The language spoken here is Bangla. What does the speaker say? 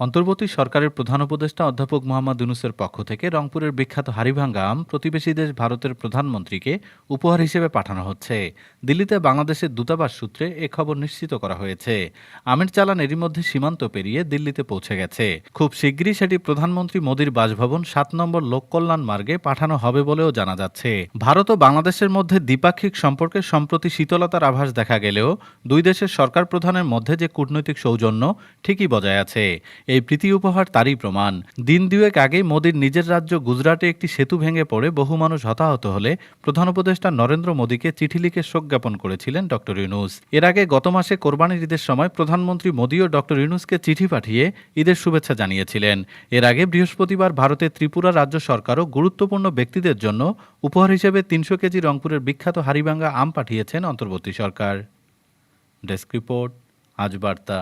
অন্তর্বর্তী সরকারের প্রধান উপদেষ্টা অধ্যাপক মোহাম্মদ ইউনুসের পক্ষ থেকে রংপুরের বিখ্যাত হারিভাঙ্গা আম প্রতিবেশী দেশ ভারতের প্রধানমন্ত্রীকে উপহার হিসেবে পাঠানো হচ্ছে। দিল্লিতে বাংলাদেশের দূতাবাস সূত্রে এ খবর নিশ্চিত করা হয়েছে। আমের চালান এরই মধ্যে সীমান্ত পেরিয়ে দিল্লিতে পৌঁছে গেছে। খুব শিগগিরই সেটি প্রধানমন্ত্রী মোদীর বাসভবন সাত নম্বর লোককল্যাণ মার্গে পাঠানো হবে বলেও জানা যাচ্ছে। ভারত ও বাংলাদেশের মধ্যে দ্বিপাক্ষিক সম্পর্কে সম্প্রতি শীতলতার আভাস দেখা গেলেও দুই দেশের সরকার প্রধানের মধ্যে যে কূটনৈতিক সৌজন্য ঠিকই বজায় আছে। এই প্রীতি উপহার তারই প্রমাণ। দিন দুয়েক আগেই মোদীর নিজের রাজ্য গুজরাটে একটি সেতু ভেঙে পড়ে বহু মানুষ হতাহত হলে প্রধান উপদেষ্টা নরেন্দ্র মোদীকে চিঠি লিখে শোক জ্ঞাপন করেছিলেন ডক্টর ইউনুস। এর আগে গত মাসে কোরবানির ঈদের সময় প্রধানমন্ত্রী মোদীও ডক্টর ইউনুসকে চিঠি পাঠিয়ে ঈদের শুভেচ্ছা জানিয়েছিলেন। এর আগে বৃহস্পতিবার ভারতের ত্রিপুরা রাজ্য সরকারও গুরুত্বপূর্ণ ব্যক্তিদের জন্য উপহার হিসেবে তিনশো কেজি রংপুরের বিখ্যাত হারিভাঙ্গা আম পাঠিয়েছেন অন্তর্বর্তী সরকার। ডেস্ক রিপোর্ট, আজ বার্তা।